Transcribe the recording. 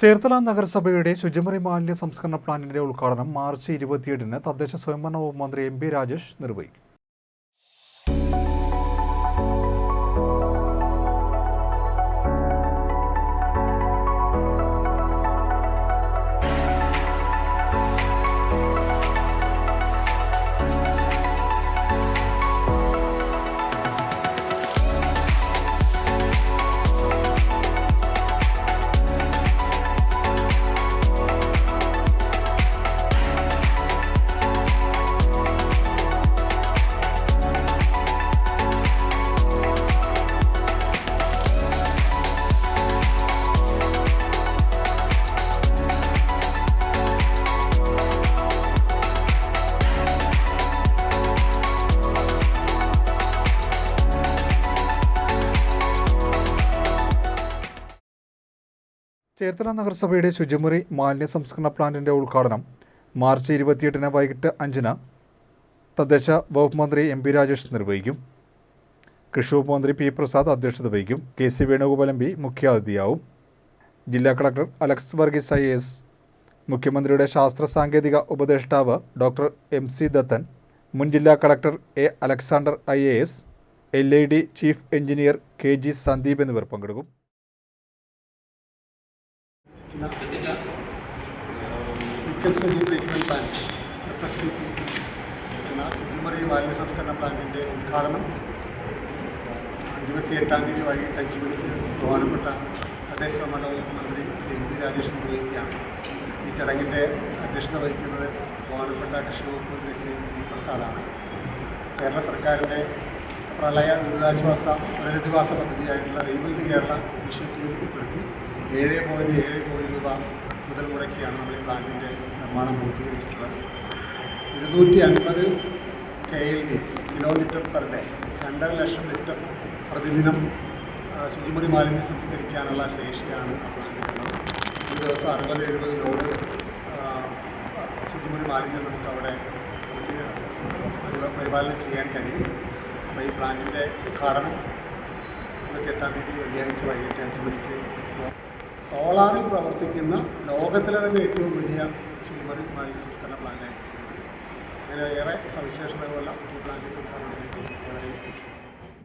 ചേർത്തല നഗരസഭയുടെ ശുചിമുറി മാലിന്യ സംസ്കരണ പ്ലാന്റിന്റെ ഉദ്ഘാടനം മാർച്ച് ഇരുപത്തിയേഴിന് തദ്ദേശ സ്വയംഭരണ വകുപ്പ് മന്ത്രി എം പി രാജേഷ് നിർവഹിക്കും. ചേർത്തല നഗരസഭയുടെ ശുചിമുറി മാലിന്യ സംസ്കരണ പ്ലാന്റിന്റെ ഉദ്ഘാടനം. മാർച്ച് ഇരുപത്തിയെട്ടിന് വൈകിട്ട് അഞ്ചിന് തദ്ദേശ വകുപ്പ് മന്ത്രി എം പി രാജേഷ് നിർവഹിക്കും. കൃഷി വകുപ്പ് മന്ത്രി പി പ്രസാദ് അധ്യക്ഷത വഹിക്കും. K C Venugopal M P മുഖ്യാതിഥിയാവും. ജില്ലാ collector Alex Varghese I S മുഖ്യമന്ത്രിയുടെ ശാസ്ത്ര സാങ്കേതിക ഉപദേഷ്ടാവ് ഡോക്ടർ എം സി ദത്തൻ മുൻ ജില്ലാ collector A Alexander I A S L I D chief engineer K G Sandeep എന്നിവർ പങ്കെടുക്കും. വിക്കൽസൺ treatment plant F S T P എന്ന ശുചിമുറി മാലിന്യ സംസ്കരണ പ്ലാന്റിന്റെ ഉദ്ഘാടനം ഇരുപത്തിയെട്ടാം തീയതി വൈകിട്ട് അഞ്ച് മണിക്ക് ബഹുമാനപ്പെട്ട തദ്ദേശ മണ്ഡലം മന്ത്രി ശ്രീ എം പി രാജേഷ് നിർവഹിക്കുകയാണ് ഈ ചടങ്ങിന്റെ അധ്യക്ഷത വഹിക്കുന്നത് ബഹുമാനപ്പെട്ട കൃഷി വകുപ്പ് മന്ത്രി ശ്രീ പ്രസാദാണ് കേരള സർക്കാരിന്റെ പ്രളയ ദുരിതാശ്വാസ പുനരധിവാസ പദ്ധതിയായിട്ടുള്ള റീബിൽഡ് കേരള ഇനിഷ്യേറ്റീവ് ഉൾപ്പെടുത്തി ഏഴ് പോയിന്റ് ഏഴ് കോടി രൂപ മുതൽ മുടക്കിയാണ് നമ്മൾ ഈ പ്ലാന്റിന്റെ നിർമ്മാണം പൂർത്തീകരിച്ചിട്ടുള്ളത്. ഇരുന്നൂറ്റി അൻപത് K L D kilo litre per day രണ്ടര ലക്ഷം ലിറ്റർ പ്രതിദിനം ശുചിമുറി മാലിന്യം സംസ്കരിക്കാനുള്ള ശേഷിയാണ് ആ പ്ലാന്റിനുള്ളത് ഒരു ദിവസം അറുപത് എഴുപത് ലോഡ് ശുചിമുറി മാലിന്യം നമുക്ക് അവിടെ പരിപാ- പരിപാലനം ചെയ്യാൻ കഴിയും. അപ്പോൾ ഈ പ്ലാന്റിന്റെ ഉദ്ഘാടനം ഇരുപത്തിയെട്ടാം തീയതി വെള്ളിയാഴ്ച വൈകിട്ട് അഞ്ച് മണിക്ക് സോളാറിൽ പ്രവർത്തിക്കുന്ന ലോകത്തിലെ തന്നെ ഏറ്റവും വലിയ ശുചിമുറി മാലിന്യ സംസ്കരണ പ്ലാന്റായി അങ്ങനെ ഏറെ സവിശേഷതകളുള്ള ഈ പ്ലാന്റ് വളരെ